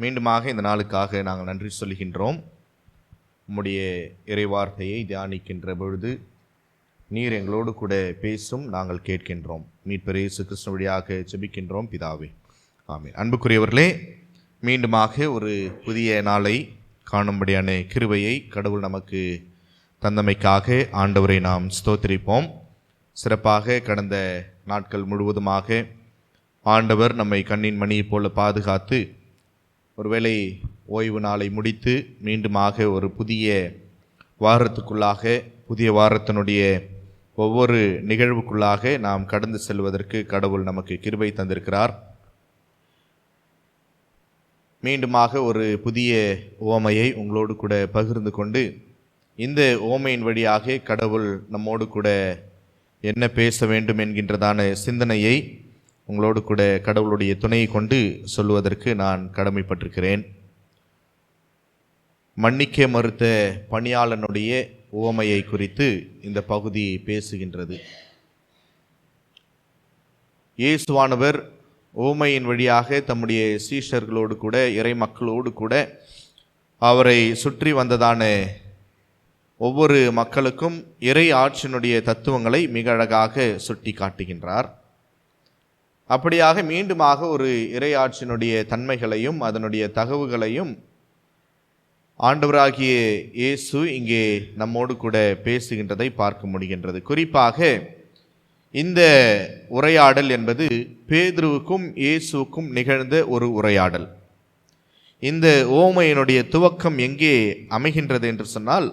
மீண்டுமாக இந்த நாளுக்காக நாங்கள் நன்றி சொல்கின்றோம் உம்முடைய இறைவார்த்தையை தியானிக்கின்ற பொழுது நீர் எங்களோடு கூட பேசும் நாங்கள் கேட்கின்றோம். மீட்பர் இயேசு கிறிஸ்து வழியாக ஜெபிக்கின்றோம் பிதாவே. ஆமே அன்புக்குரியவர்களே மீண்டுமாக ஒரு புதிய நாளை காணும்படியான கிருவையை கடவுள் நமக்கு தந்தமைக்காக ஆண்டவரை நாம் ஸ்தோத்திரிப்போம். சிறப்பாக கடந்த நாட்கள் முழுவதுமாக ஆண்டவர் நம்மை கண்ணின் மணியைப் போல பாதுகாத்து ஒருவேளை ஓய்வு நாளை முடித்து மீண்டுமாக ஒரு புதிய வாரத்துக்குள்ளாக புதிய வாரத்தினுடைய ஒவ்வொரு நிகழ்வுக்குள்ளாக நாம் கடந்து செல்வதற்கு கடவுள் நமக்கு கிருபை தந்திருக்கிறார். மீண்டுமாக ஒரு புதிய ஓமையை உங்களோடு கூட பகிர்ந்து கொண்டு இந்த ஓமையின் வழியாக கடவுள் நம்மோடு கூட என்ன பேச வேண்டும் என்கின்றதான சிந்தனையை உங்களோடு கூட கடவுளுடைய துணையை கொண்டு சொல்லுவதற்கு நான் கடமைப்பட்டிருக்கிறேன். மன்னிக்க மறுத்த பணியாளனுடைய உவமையை குறித்து இந்த பகுதி பேசுகின்றது. இயேசுவானவர் ஊமையின் வழியாக தம்முடைய சீஷர்களோடு கூட இறை மக்களோடு கூட அவரை சுற்றி வந்ததான ஒவ்வொரு மக்களுக்கும் இறை ஆட்சியினுடைய தத்துவங்களை மிக அழகாக சுட்டி காட்டுகின்றார் அப்படியாக மீண்டுமாக ஒரு இறை தன்மைகளையும் அதனுடைய தகவுகளையும் ஆண்டவராகிய இயேசு இங்கே நம்மோடு கூட பேசுகின்றதை பார்க்க முடிகின்றது. குறிப்பாக இந்த உரையாடல் என்பது பேதுருவுக்கும் இயேசுவுக்கும் நிகழ்ந்த ஒரு உரையாடல். இந்த ஓமையினுடைய துவக்கம் எங்கே அமைகின்றது என்று சொன்னால்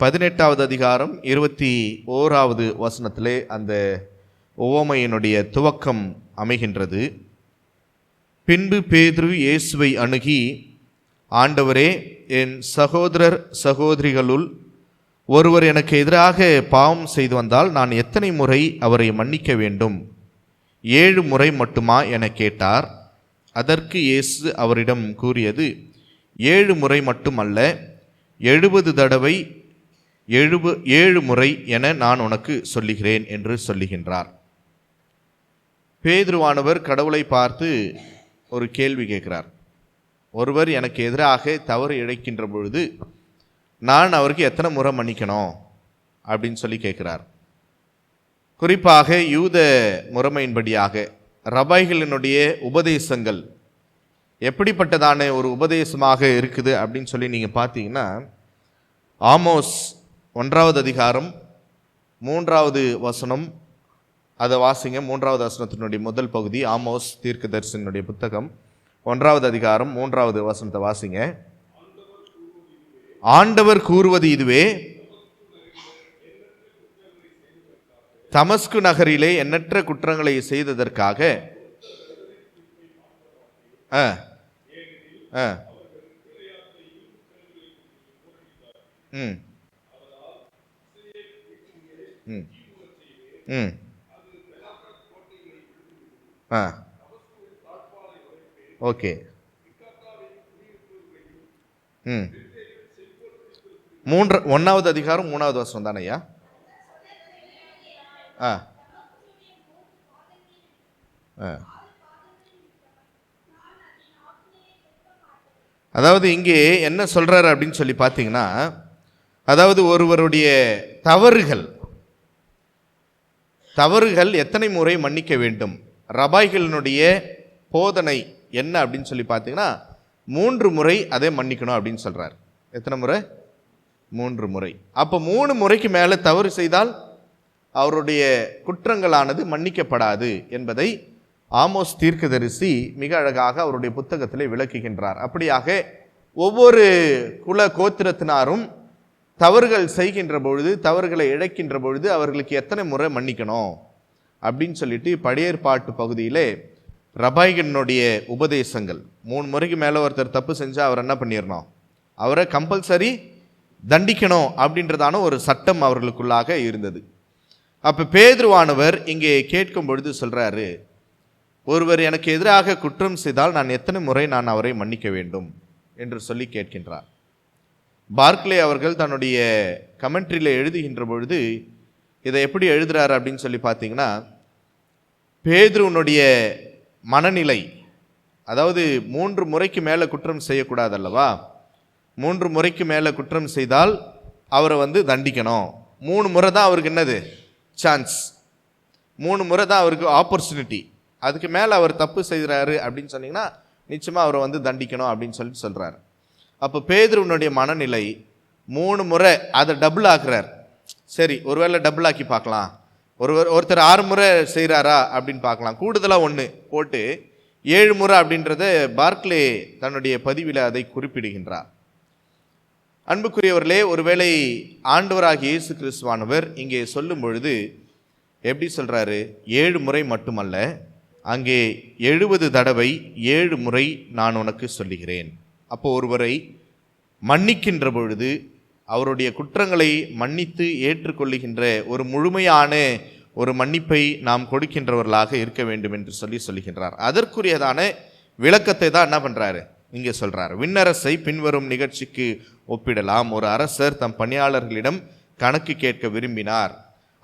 பதினெட்டாவது அதிகாரம் இருபத்தி ஓராவது வசனத்திலே அந்த ஓமையினுடைய துவக்கம் அமைகின்றது. பின்பு பேதுரு இயேசுவை அணுகி ஆண்டவரே என் சகோதரர் சகோதரிகளுள் ஒருவர் எனக்கு எதிராக பாவம் செய்து வந்தால் நான் எத்தனை முறை அவரை மன்னிக்க வேண்டும்? ஏழு முறை மட்டுமா? என கேட்டார். அதற்கு இயேசு அவரிடம் கூறியது ஏழு முறை மட்டுமல்ல எழுபது தடவை எழுபு ஏழு முறை என நான் உனக்கு சொல்லுகிறேன் என்று சொல்லுகின்றார். பேதுருவானவர் கடவுளை பார்த்து ஒரு கேள்வி கேட்கிறார். ஒருவர் எனக்கு எதிராக தவறு இழைக்கின்ற பொழுது நான் அவருக்கு எத்தனை முறை மன்னிக்கணும்? அப்படின்னு சொல்லி கேட்கிறார். குறிப்பாக யூத முறைமையின்படியாக ரபாய்களினுடைய உபதேசங்கள் எப்படிப்பட்டதான ஒரு உபதேசமாக இருக்குது அப்படின்னு சொல்லி நீங்கள் பார்த்தீங்கன்னா ஆமோஸ் ஒன்றாவது அதிகாரம் மூன்றாவது வசனம் அதை வாசிங்க. மூன்றாவது வசனத்தினுடைய முதல் பகுதி ஆமோஸ் தீர்க்கதரிசனுடைய புத்தகம். ஒன்றாவது அதிகாரம் மூன்றாவது வசனத்தை வாசிங்க. ஆண்டவர் கூறுவது இதுவே தமஸ்கு நகரிலே எண்ணற்ற குற்றங்களை செய்ததற்காக ஆ ஆ ம் ம் ம். ஆ. ஓகே. ம். மூன்று ஒன்றாவது அதிகாரம் மூணாவது வருஷம் தானே ஐயா? ஆ. ஆ. அதாவது இங்கே என்ன சொல்கிறார் அப்படின்னு சொல்லி பார்த்தீங்கன்னா அதாவது ஒருவருடைய தவறுகள் தவறுகள் எத்தனை முறை மன்னிக்க வேண்டும்? ரபாய்களினுடைய போதனை என்ன அப்படின்னு சொல்லி பார்த்தீங்கன்னா மூன்று முறை அதை மன்னிக்கணும் அப்படின்னு சொல்கிறார் எத்தனை முறை? மூன்று முறை. அப்போ மூணு முறைக்கு மேலே தவறு செய்தால் அவருடைய குற்றங்களானது மன்னிக்கப்படாது என்பதை ஆமோஸ் தீர்க்கதரிசி மிக அழகாக அவருடைய புத்தகத்தில் விளக்குகின்றார். அப்படியாக ஒவ்வொரு குல கோத்திரத்தினாரும் தவறுகள் செய்கின்ற பொழுது தவறுகளை இழைக்கின்ற பொழுது அவர்களுக்கு எத்தனை முறை மன்னிக்கணும்? அப்படின்னு சொல்லிட்டு படையேற்பாட்டு பகுதியிலே ரபாய்கனுடைய உபதேசங்கள். மூணு முறைக்கு மேலே ஒருத்தர் தப்பு செஞ்சால் அவர் என்ன பண்ணிடணும் அவரை கம்பல்சரி தண்டிக்கணும் அப்படின்றதான ஒரு சட்டம் அவர்களுக்குள்ளாக இருந்தது. அப்போ பேதுருவானவர் இங்கே கேட்கும் பொழுது சொல்கிறாரு ஒருவர் எனக்கு எதிராக குற்றம் செய்தால் நான் எத்தனை முறை நான் அவரை மன்னிக்க வேண்டும்? என்று சொல்லி கேட்கின்றார். பார்க்லே அவர்கள் தன்னுடைய கமெண்ட்ரியில் எழுதுகின்ற பொழுது இதை எப்படி எழுதுறாரு அப்படின்னு சொல்லி பார்த்தீங்கன்னா பேதுருவனுடைய மனநிலை அதாவது மூன்று முறைக்கு மேலே குற்றம் செய்யக்கூடாது அல்லவா மூன்று முறைக்கு மேலே குற்றம் செய்தால் அவரை வந்து தண்டிக்கணும். மூணு முறை தான் அவருக்கு என்னது? சான்ஸ் மூணு முறை தான் அவருக்கு ஆப்பர்ச்சுனிட்டி அதுக்கு மேலே அவர் தப்பு செய்கிறாரு அப்படின்னு சொன்னிங்கன்னா நிச்சயமாக அவரை வந்து தண்டிக்கணும் அப்படின்னு சொல்லிட்டு சொல்கிறாரு அப்போ பேதுருவனுடைய மனநிலை மூணு முறை அதை டபுள் ஆக்குறார். சரி ஒருவேளை டபுள் ஆக்கி பார்க்கலாம். ஒருவர் ஒருத்தர் ஆறு முறை செய்கிறாரா அப்படின்னு பார்க்கலாம். கூடுதலாக ஒன்று போட்டு ஏழு முறை அப்படின்றத பார்க்லே தன்னுடைய பதிவில் அதை குறிப்பிடுகின்றார். அன்புக்குரியவர்களே ஒருவேளை ஆண்டவராகிய இயேசு கிறிஸ்துவானவர் இங்கே சொல்லும் பொழுது எப்படி சொல்கிறாரு ஏழு முறை மட்டுமல்ல அங்கே எழுபது தடவை ஏழு முறை நான் உனக்கு சொல்லுகிறேன். அப்போ ஒருவரை மன்னிக்கின்ற பொழுது அவருடைய குற்றங்களை மன்னித்து ஏற்றுக்கொள்ளுகின்ற ஒரு முழுமையான ஒரு மன்னிப்பை நாம் கொடுக்கின்றவர்களாக இருக்க வேண்டும் என்று சொல்லி சொல்லுகின்றார். அதற்குரியதான விளக்கத்தை தான் என்ன பண்ணுறாரு இங்கே சொல்கிறார் விண்ணரசை பின்வரும் நிகழ்ச்சிக்கு ஒப்பிடலாம். ஒரு அரசர் தம் பணியாளர்களிடம் கணக்கு கேட்க விரும்பினார்.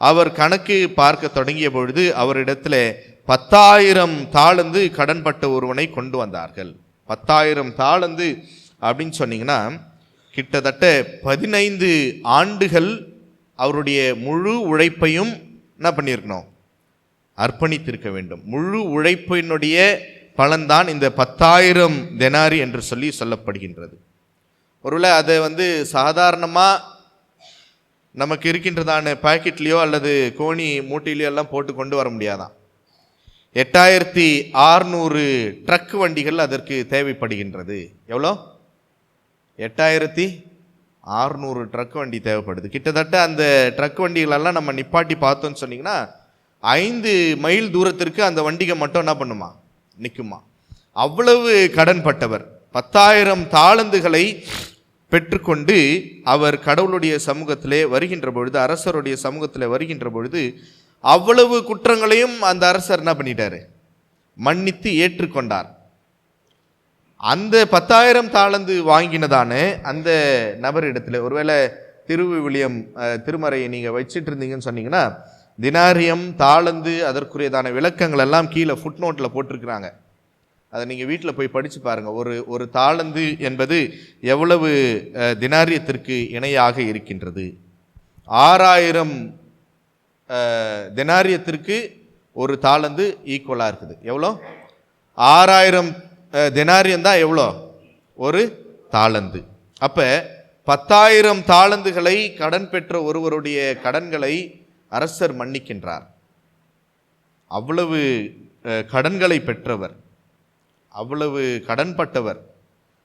அவர் கணக்கு பார்க்க தொடங்கிய பொழுது அவரிடத்துல பத்தாயிரம் தாளந்து கடன்பட்ட ஒருவனை கொண்டு வந்தார்கள். பத்தாயிரம் தாளந்து அப்படின்னு சொன்னீங்கன்னா கிட்டத்தட்ட பதினைந்து ஆண்டுகள் அவருடைய முழு உழைப்பையும் என்ன பண்ணியிருக்கணும்? அர்ப்பணித்திருக்க வேண்டும். முழு உழைப்பினுடைய பலன்தான் இந்த பத்தாயிரம் தெனாரி என்று சொல்லி சொல்லப்படுகின்றது. ஒருவேளை அதை வந்து சாதாரணமாக நமக்கு இருக்கின்றதான பாக்கெட்லேயோ அல்லது கோணி மூட்டையிலையோ எல்லாம் போட்டு கொண்டு வர முடியாதான். எட்டாயிரத்தி ஆறுநூறு ட்ரக் வண்டிகள் அதற்கு தேவைப்படுகின்றது. எவ்வளோ? எட்டாயிரத்தி ஆறுநூறு ட்ரக் வண்டி தேவைப்படுது. கிட்டத்தட்ட அந்த ட்ரக் வண்டிகளெல்லாம் நம்ம நிப்பாட்டி பார்த்தோன்னு சொன்னிங்கன்னா ஐந்து மைல் தூரத்திற்கு அந்த வண்டிகை மட்டும் என்ன பண்ணுமா? நிற்குமா அவ்வளவு கடன்பட்டவர். பத்தாயிரம் தாளந்துகளை பெற்றுக்கொண்டு அவர் கடவுளுடைய சமூகத்திலே வருகின்ற பொழுது அரசருடைய சமூகத்தில் வருகின்ற பொழுது அவ்வளவு குற்றங்களையும் அந்த அரசர் என்ன பண்ணிட்டாரு? மன்னித்து ஏற்றுக்கொண்டார். அந்த பத்தாயிரம் தாளந்து வாங்கினதான அந்த நபரிடத்தில் ஒருவேளை திருவிவிலியம் திருமறையை நீங்கள் வச்சுட்டு இருந்தீங்கன்னு சொன்னீங்கன்னா தினாரியம் தாளந்து அதற்குரியதான விளக்கங்கள் எல்லாம் கீழே ஃபுட் நோட்டில் போட்டிருக்கிறாங்க. அதை நீங்கள் வீட்டில் போய் படித்து பாருங்கள் ஒரு ஒரு தாளந்து என்பது எவ்வளவு தினாரியத்திற்கு இணையாக இருக்கின்றது. ஆறாயிரம் தினாரியத்திற்கு ஒரு தாளந்து ஈக்குவலாக இருக்குது. எவ்வளோ? ஆறாயிரம் தினாரியம் தான் எவ்வளோ? ஒரு தாளந்து. அப்போ பத்தாயிரம் தாளந்துகளை கடன் பெற்ற ஒருவருடைய கடன்களை அரசர் மன்னிக்கின்றார். அவ்வளவு கடன்களை பெற்றவர். அவ்வளவு கடன்பட்டவர்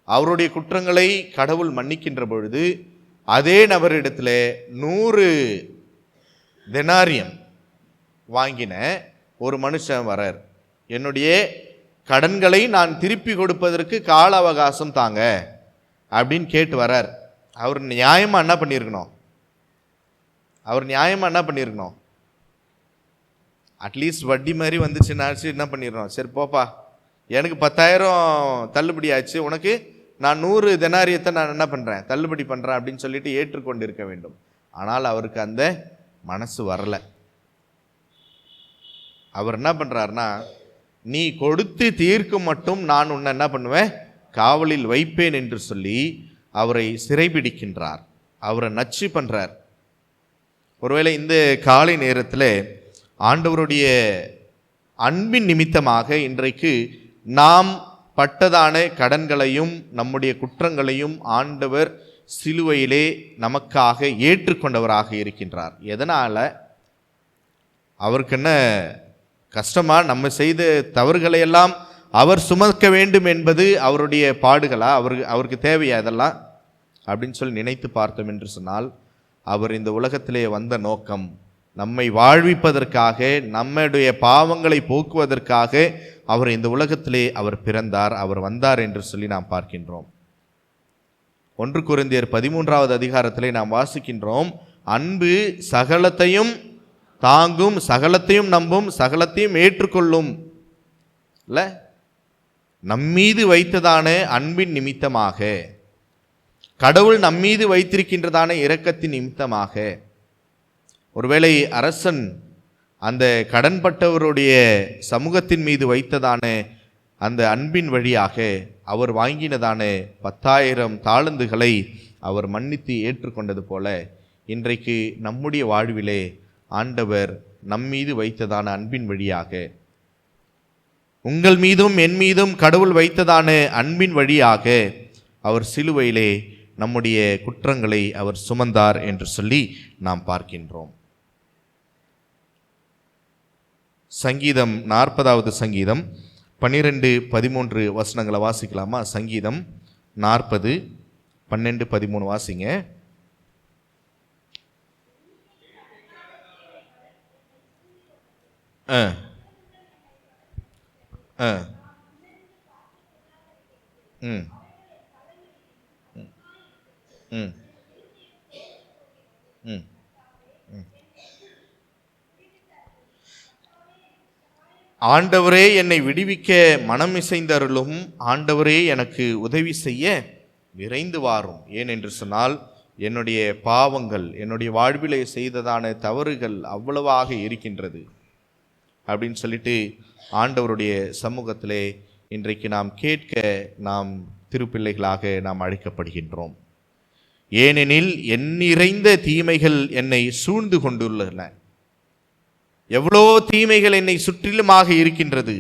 அவருடைய குற்றங்களை கடவுள் மன்னிக்கின்ற பொழுது அதே நபரிடத்தில் நூறு தெனாரியம் வாங்கின ஒரு மனுஷன் வரார். என்னுடைய கடன்களை நான் திருப்பி கொடுப்பதற்கு கால அவகாசம் தாங்க அப்படின்னு கேட்டு வரார். அவர் நியாயமாக என்ன பண்ணியிருக்கணும் அவர் நியாயமாக என்ன பண்ணியிருக்கணும் அட்லீஸ்ட் வட்டி மாதிரி வந்துச்சுன்னாச்சு என்ன பண்ணிடணும் சரி போப்பா. எனக்கு பத்தாயிரம் தள்ளுபடி ஆச்சு உனக்கு நான் நூறு தினாரியத்தை நான் என்ன பண்ணுறேன் தள்ளுபடி பண்ணுறேன் அப்படின்னு சொல்லிட்டு ஏற்றுக்கொண்டு இருக்க வேண்டும். ஆனால் அவருக்கு அந்த மனசு வரலை. அவர் என்ன பண்ணுறாருன்னா நீ கொடுத்து தீர்க்கும் மட்டும் நான் உன்னை என்ன பண்ணுவேன்? காவலில் வைப்பேன் என்று சொல்லி அவரை சிறைபிடிக்கின்றார். அவரை நச்சு பண்ணுறார் ஒருவேளை இந்த காலை நேரத்தில் ஆண்டவருடைய அன்பின் நிமித்தமாக இன்றைக்கு நாம் பட்டதான கடன்களையும் நம்முடைய குற்றங்களையும் ஆண்டவர் சிலுவையிலே நமக்காக ஏற்றுக்கொண்டவராக இருக்கின்றார். எதனால்? அவருக்கு கஷ்டமாக கஷ்டமா நம்ம செய்த தவறுகளை எல்லாம் அவர் சுமக்க வேண்டும் என்பது அவருடைய பாடுகளா? அவருக்கு அவருக்கு தேவையா இதெல்லாம்? அப்படின்னு சொல்லி நினைத்து பார்த்தோம் என்று சொன்னால் அவர் இந்த உலகத்திலே வந்த நோக்கம் நம்மை வாழ்விப்பதற்காக நம்முடைய பாவங்களை போக்குவதற்காக அவர் இந்த உலகத்திலே அவர் பிறந்தார் அவர் வந்தார் என்று சொல்லி நாம் பார்க்கின்றோம். ஒன்று குருந்தியர் பதிமூன்றாவது அதிகாரத்திலே நாம் வாசிக்கின்றோம் அன்பு சகலத்தையும் தாங்கும் சகலத்தையும் நம்பும் சகலத்தையும் ஏற்றுக்கொள்ளும். இல்லை? நம்மீது வைத்ததான அன்பின் நிமித்தமாக. கடவுள் நம்மீது வைத்திருக்கின்றதான இரக்கத்தின் நிமித்தமாக. ஒருவேளை அரசன் அந்த கடன்பட்டவருடைய சமூகத்தின் மீது வைத்ததான அந்த அன்பின் வழியாக அவர் வாங்கினதான பத்தாயிரம் தாளந்துகளை அவர் மன்னித்து ஏற்றுக்கொண்டது போல இன்றைக்கு நம்முடைய வாழ்விலே ஆண்டவர் நம்மீது வைத்ததான அன்பின் வழியாக. உங்கள் மீதும் என் மீதும் கடவுள் வைத்ததான அன்பின் வழியாக அவர் சிலுவையிலே நம்முடைய குற்றங்களை அவர் சுமந்தார் என்று சொல்லி நாம் பார்க்கின்றோம். சங்கீதம் நாற்பதாவது சங்கீதம் பன்னிரெண்டு பதிமூன்று வசனங்களை வாசிக்கலாமா? சங்கீதம் நாற்பது பன்னெண்டு பதிமூணு வாசிங்க. ஆ. ஆ. ம். ம். ம். ஆண்டவரே என்னை விடுவிக்க மனம் இசைந்தருளும் ஆண்டவரே எனக்கு உதவி செய்ய விரைந்து வாரும். ஏனென்று சொன்னால் என்னுடைய பாவங்கள் என்னுடைய வாழ்விலே செய்ததான தவறுகள் அவ்வளவாக இருக்கின்றது. அப்படின்னு சொல்லிட்டு ஆண்டவருடைய சமூகத்திலே இன்றைக்கு நாம் கேட்க நாம் திருப்பிள்ளைகளாக நாம் அழைக்கப்படுகின்றோம். ஏனெனில் எண்ணிறைந்த தீமைகள் என்னை சூழ்ந்து கொண்டுள்ளன. எவ்வளோ தீமைகள் என்னை சுற்றிலுமாக இருக்கின்றது.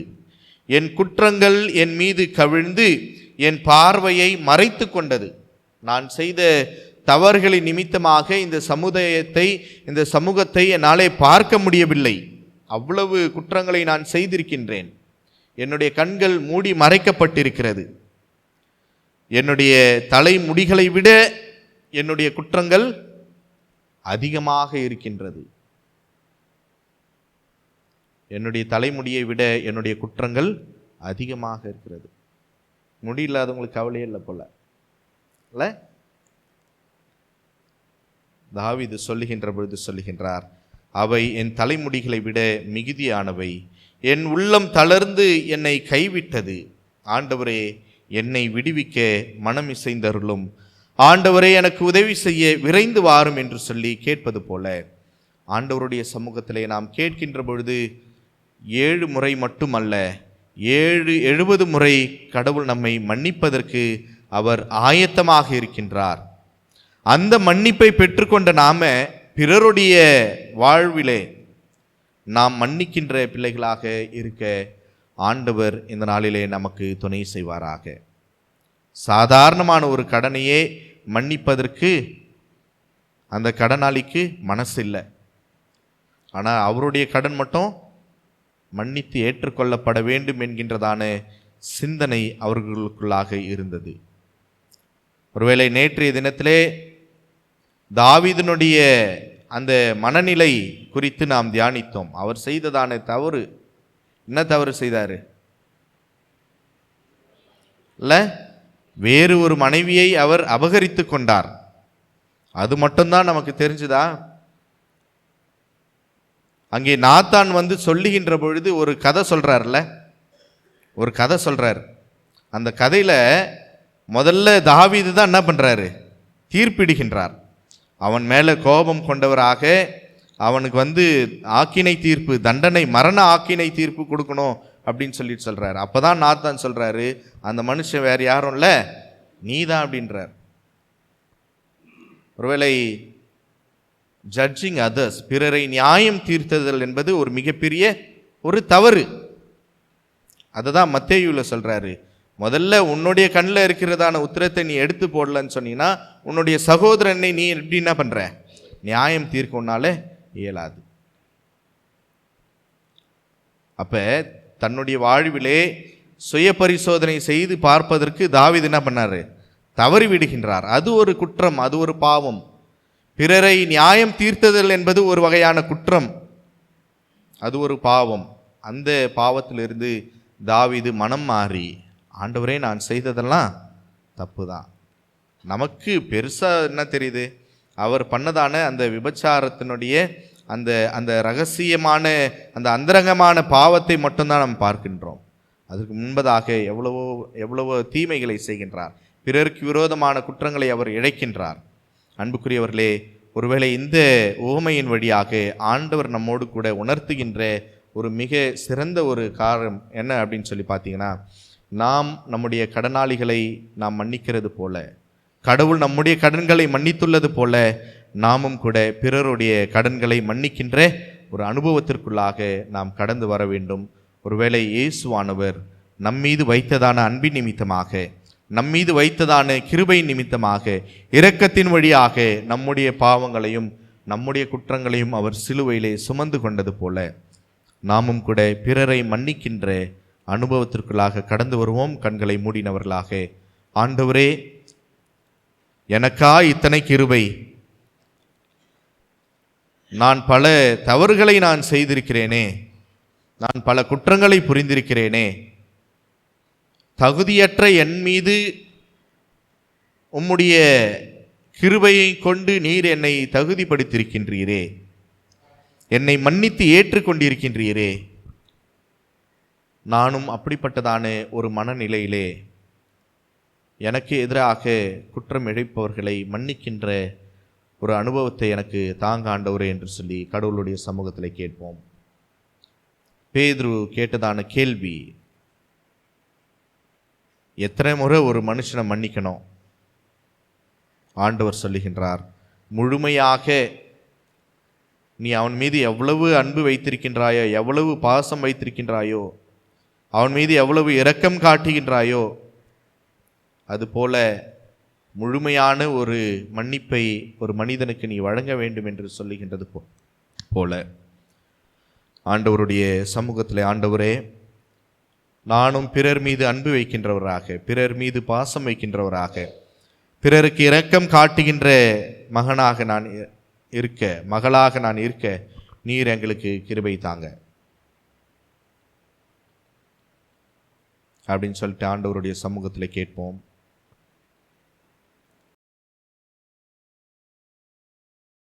என் குற்றங்கள் என் மீது கவிழ்ந்து என் பார்வையை மறைத்து கொண்டது. நான் செய்த தவறுகளின் நிமித்தமாக இந்த சமுதாயத்தை இந்த சமூகத்தை என்னாலே பார்க்க முடியவில்லை. அவ்வளவு குற்றங்களை நான் செய்திருக்கின்றேன். என்னுடைய கண்கள் மூடி மறைக்கப்பட்டிருக்கிறது. என்னுடைய தலைமுடிகளை விட என்னுடைய குற்றங்கள் அதிகமாக இருக்கின்றது. என்னுடைய தலைமுடியை விட என்னுடைய குற்றங்கள் அதிகமாக இருக்கிறது. முடி இல்லாதவங்களுக்கு கவலையே இல்லை போல. இல்லை? இது சொல்லுகின்ற பொழுது சொல்லுகின்றார் அவை என் தலைமுடிகளை விட மிகுதியானவை. என் உள்ளம் தளர்ந்து என்னை கைவிட்டது. ஆண்டவரே என்னை விடுவிக்க மனம் இசைந்தருளும் ஆண்டவரே எனக்கு உதவி செய்ய விரைந்து வாரும் என்று சொல்லி கேட்பது போல. ஆண்டவருடைய சமூகத்திலே நாம் கேட்கின்ற பொழுது ஏழு முறை மட்டுமல்ல ஏழு எழுபது முறை கடவுள் நம்மை மன்னிப்பதற்கு அவர் ஆயத்தமாக இருக்கின்றார். அந்த மன்னிப்பை பெற்றுக்கொண்ட நாம பிறருடைய வாழ்விலே நாம் மன்னிக்கின்ற பிள்ளைகளாக இருக்க ஆண்டவர் இந்த நாளிலே நமக்கு துணை செய்வாராக. சாதாரணமான ஒரு கடனையே மன்னிப்பதற்கு அந்த கடனாளிக்கு மனசு இல்லை ஆனால் அவருடைய கடன் மட்டும் மன்னித்து ஏற்றுக்கொள்ளப்பட வேண்டும் என்கின்றதான சிந்தனை அவர்களுக்குள்ளாக இருந்தது. ஒருவேளை நேற்றைய தினத்திலே தாவிதனுடைய அந்த மனநிலை குறித்து நாம் தியானித்தோம். அவர் செய்ததான தவறு என்ன தவறு செய்தாரு? இல்லை வேறு ஒரு மனைவியை அவர் அபகரித்து கொண்டார். அது மட்டும்தான் நமக்கு தெரிஞ்சுதா? அங்கே நாத்தான் வந்து சொல்லுகின்ற பொழுது ஒரு கதை சொல்கிறார்ல ஒரு கதை சொல்கிறார் அந்த கதையில் முதல்ல தாவீது தான் என்ன பண்ணுறாரு தீர்ப்பிடுகின்றார். அவன் மேலே கோபம் கொண்டவராக அவனுக்கு வந்து ஆக்கினை தீர்ப்பு தண்டனை மரண ஆக்கினை தீர்ப்பு கொடுக்கணும் அப்படின்னு சொல்லிட்டு சொல்கிறாரு அப்போ தான் நாத்தான் சொல்கிறாரு அந்த மனுஷன் வேறு யாரும் இல்லை நீ தான் அப்படின்றார். ஒருவேளை ஜட்ஜிங் அதர்ஸ் பிறரை நியாயம் தீர்த்ததல் என்பது ஒரு மிகப்பெரிய ஒரு தவறு. அதை தான் மத்தேயுவில் சொல்கிறாரு முதல்ல உன்னுடைய கண்ணில் இருக்கிறதான உத்திரத்தை நீ எடுத்து போடலன்னு சொன்னீங்கன்னா உன்னுடைய சகோதரனை நீ எப்படி என்ன பண்ணுற நியாயம் தீர்க்க இயலாது. அப்போ தன்னுடைய வாழ்விலே சுய பரிசோதனை செய்து பார்ப்பதற்கு தாவிது என்ன பண்ணாரு? தவறி விடுகின்றார். அது ஒரு குற்றம் அது ஒரு பாவம். பிறரை நியாயம் தீர்த்ததல் என்பது ஒரு வகையான குற்றம். அது ஒரு பாவம். அந்த பாவத்திலிருந்து தாவிது மனம் மாறி. ஆண்டவரே நான் செய்ததெல்லாம் தப்பு தான் நமக்கு பெருசாக என்ன தெரியுது? அவர் பண்ணதான அந்த விபச்சாரத்தினுடைய அந்த அந்த ரகசியமான அந்த அந்தரங்கமான பாவத்தை மட்டும்தான் நாம் பார்க்கின்றோம். அதற்கு முன்பதாக எவ்வளவோ எவ்வளவோ தீமைகளை செய்கின்றார். பிறருக்கு விரோதமான குற்றங்களை அவர் இழைக்கின்றார். அன்புக்குரியவர்களே ஒருவேளை இந்த ஓமையின் வழியாக ஆண்டவர் நம்மோடு கூட உணர்த்துகின்ற ஒரு மிக சிறந்த ஒரு காரணம் என்ன அப்படின்னு சொல்லி பார்த்தீங்கன்னா நாம் நம்முடைய கடனாளிகளை நாம் மன்னிக்கிறது போல கடவுள் நம்முடைய கடன்களை மன்னித்துள்ளது போல நாமும் கூட பிறருடைய கடன்களை மன்னிக்கின்ற ஒரு அனுபவத்திற்குள்ளாக நாம் கடந்து வர வேண்டும். ஒருவேளை இயேசுவானவர் நம்மீது வைத்ததான அன்பின் நிமித்தமாக நம்மீது வைத்ததான கிருபை நிமித்தமாக இரக்கத்தின் வழியாக நம்முடைய பாவங்களையும் நம்முடைய குற்றங்களையும் அவர் சிலுவையிலே சுமந்து கொண்டது போல நாமும் கூட பிறரை மன்னிக்கின்ற அனுபவத்திற்குள்ளாக கடந்து வருவோம் கண்களை மூடினவர்களாக. ஆண்டவரே எனக்கா இத்தனை கிருபை. நான் பல தவறுகளை நான் செய்திருக்கிறேனே. நான் பல குற்றங்களை புரிந்திருக்கிறேனே. தகுதியற்ற என் மீது உம்முடைய கிருபையை கொண்டு நீர் என்னை தகுதிப்படுத்தியிருக்கின்றீரே. என்னை மன்னித்து ஏற்றுக்கொண்டிருக்கின்றீரே. நானும் அப்படிப்பட்டதான ஒரு மனநிலையிலே எனக்கு எதிராக குற்றம் இழைப்பவர்களை மன்னிக்கின்ற ஒரு அனுபவத்தை எனக்கு தாங்க ஆண்டவரே என்று சொல்லி கடவுளுடைய சமூகத்தில் கேட்போம். பேதுரு கேட்டதான கேள்வி எத்தனை முறை ஒரு மனுஷனை மன்னிக்கணும்? ஆண்டவர் சொல்லுகின்றார் முழுமையாக நீ அவன் மீது எவ்வளவு அன்பு வைத்திருக்கின்றாயோ எவ்வளவு பாசம் வைத்திருக்கின்றாயோ அவன் மீது எவ்வளவு இரக்கம் காட்டுகின்றாயோ அதுபோல முழுமையான ஒரு மன்னிப்பை ஒரு மனிதனுக்கு நீ வழங்க வேண்டும் என்று சொல்லுகின்றது போ போல. ஆண்டவருடைய சமூகத்தில் ஆண்டவரே நானும் பிறர் மீது அன்பு வைக்கின்றவராக பிறர் மீது பாசம் வைக்கின்றவராக பிறருக்கு இரக்கம் காட்டுகின்ற மகனாக நான் இ- இருக்க மகளாக நான் இருக்க நீர் எங்களுக்கு கிருபை தாங்க. அப்படின்னு சொல்லிட்டு ஆண்டவருடைய சமூகத்தில் கேட்போம்.